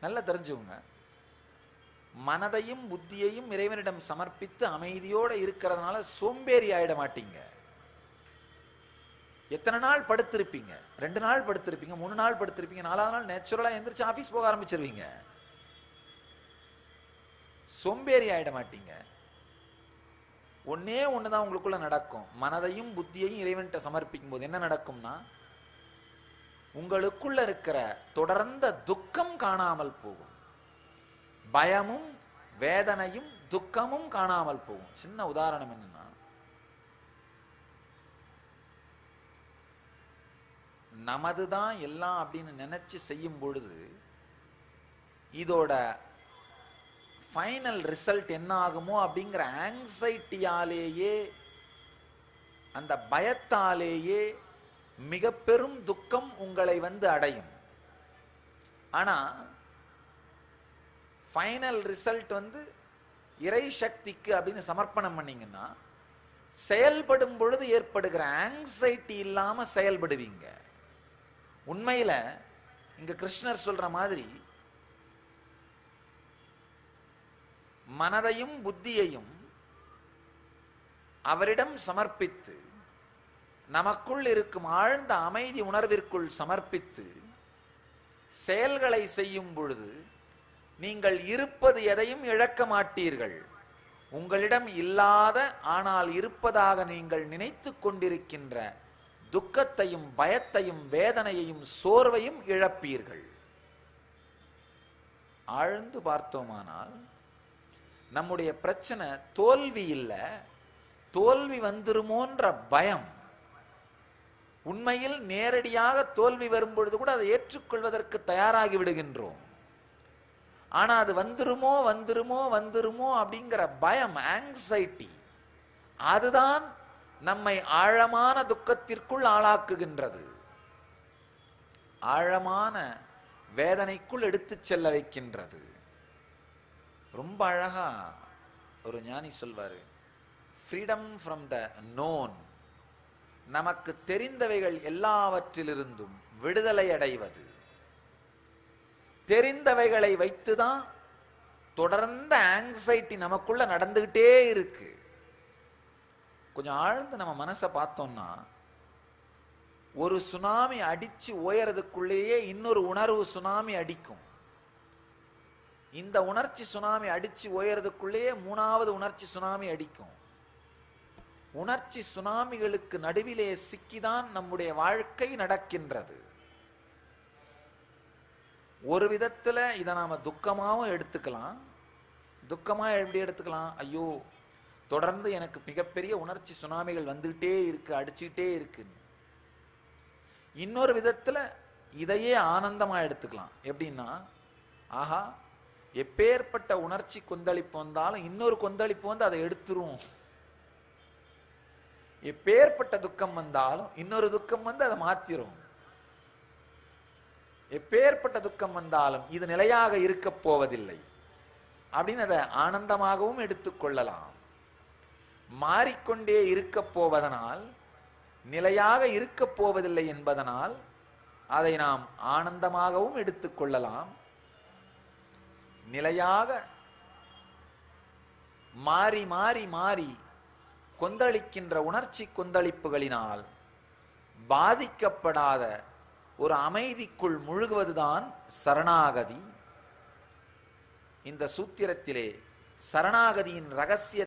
நல்லா தெரிஞ்சுக்கோங்க. மனதையும் புத்தியையும் இறைவனிடம் சமர்ப்பித்து அமைதியோட இருக்கிறதுனால சோம்பேறி ஆயிட மாட்டீங்க. எத்தனை நாள் படுத்திருப்பீங்க? ரெண்டு நாள் படுத்திருப்பீங்க மூணு நாள் படுத்திருப்பீங்க நாலாவது நாள் நேச்சுரலா எந்திரிச்சு ஆஃபீஸ் போக ஆரம்பிச்சிருவீங்க. சோம்பேறி ஆயிட மாட்டீங்க. ஒன்னே ஒண்ணுதான் உங்களுக்குள்ள நடக்கும். மனதையும் புத்தியையும் இறைவன்கிட்ட சமர்ப்பிக்கும் போது என்ன நடக்கும்னா உங்களுக்குள்ள இருக்கிற தொடர்ந்த துக்கம் காணாமல் போகும். பயமும் வேதனையும் துக்கமும் காணாமல் போகும். சின்ன உதாரணம் என்னன்னா நமதுதான் எல்லாம் அப்படின்னு நினைச்சு செய்யும் பொழுது இதோட ஃபைனல் ரிசல்ட் என்ன ஆகுமோ அப்படிங்கிற ஆங்ஸைட்டியாலேயே அந்த பயத்தாலேயே மிக பெரும் துக்கம் உங்களை வந்து அடையும். ஆனா ஃபைனல் ரிசல்ட் வந்து இறை சக்திக்கு அப்படின்னு சமர்ப்பணம் பண்ணீங்கன்னா செயல்படும் பொழுது ஏற்படுகிற ஆங்ஸைட்டி இல்லாம செயல்படுவீங்க. உண்மையில இங்க கிருஷ்ணர் சொல்ற மாதிரி மனதையும் புத்தியையும் அவரிடம் சமர்ப்பித்து நமக்குள் இருக்கும் ஆழ்ந்த அமைதி உணர்விற்குள் சமர்ப்பித்து செயல்களை செய்யும் பொழுது நீங்கள் இருப்பது எதையும் இழக்க மாட்டீர்கள். உங்களிடம் இல்லாத ஆனால் இருப்பதாக நீங்கள் நினைத்து கொண்டிருக்கின்ற துக்கத்தையும் பயத்தையும் வேதனையையும் சோர்வையும் இழப்பீர்கள். ஆழ்ந்து பார்த்தோமானால் நம்முடைய பிரச்சனை தோல்வி இல்லை. தோல்வி வந்துருமோன்ற பயம் உண்மையில் நேரடியாக தோல்வி வரும்பொழுது கூட அதை ஏற்றுக்கொள்வதற்கு தயாராகி விடுகின்றோம். ஆனா அது வந்துருமோ வந்துருமோ வந்துருமோ அப்படிங்கிற பயம் ஆங்ஸைட்டி அதுதான் நம்மை ஆழமான துக்கத்திற்குள் ஆளாக்குகின்றது. ஆழமான வேதனைக்குள் எடுத்துச் செல்ல வைக்கின்றது. ரொம்ப அழகா ஒரு ஞானி சொல்வாரு ஃப்ரீடம் ஃப்ரம் த நோன் நமக்கு தெரிந்தவைகள் எல்லாவற்றிலிருந்தும் விடுதலை அடைவது. தெரிந்தவைகளை வைத்துதான் தொடர்ந்த ஆங்ஸைட்டி நமக்குள்ள நடந்துகிட்டே இருக்கு. கொஞ்சம் ஆழ்ந்து நம்ம மனசை பார்த்தோம்னா ஒரு சுனாமி அடிச்சு ஓயறதுக்குள்ளேயே இன்னொரு உணர்வு சுனாமி அடிக்கும். இந்த உணர்ச்சி சுனாமி அடிச்சு ஓயறதுக்குள்ளேயே மூணாவது உணர்ச்சி சுனாமி அடிக்கும். உணர்ச்சி சுனாமிகளுக்கு நடுவிலே சிக்கிதான் நம்முடைய வாழ்க்கை நடக்கின்றது. ஒரு விதத்துல இதை நாம துக்கமாகவும் எடுத்துக்கலாம். துக்கமாக எப்படி எடுத்துக்கலாம்? ஐயோ தொடர்ந்து எனக்கு மிகப்பெரிய உணர்ச்சி சுனாமிகள் வந்துகிட்டே இருக்கு அடிச்சுக்கிட்டே இருக்கு இன்னொரு விதத்துல இதையே ஆனந்தமா எடுத்துக்கலாம். எப்படின்னா ஆஹா எப்பேற்பட்ட உணர்ச்சி கொந்தளிப்பு வந்தாலும் இன்னொரு கொந்தளிப்பு வந்து அதை எடுத்துரும். எப்பேற்பட்ட துக்கம் வந்தாலும் இன்னொரு துக்கம் வந்து அதை மாத்திரும். எப்பேற்பட்ட துக்கம் வந்தாலும் இது நிலையாக இருக்க போவதில்லை. அப்படின்னு அதை ஆனந்தமாகவும் எடுத்துக்கொள்ளலாம் மாறிக்கொண்டே இருக்க போவதனால் நிலையாக இருக்க போவதில்லை என்பதனால் அதை நாம் ஆனந்தமாகவும் எடுத்துக்கொள்ளலாம் நிலையாக மாறி மாறி மாறி கொந்தளிக்கின்ற உணர்ச்சி கொந்தளிப்புகளினால் பாதிக்கப்படாத ஒரு அமைதிக்குள் முழுகுவதுதான் சரணாகதி. இந்த சூத்திரத்திலே சரணாகதியின் ரகசிய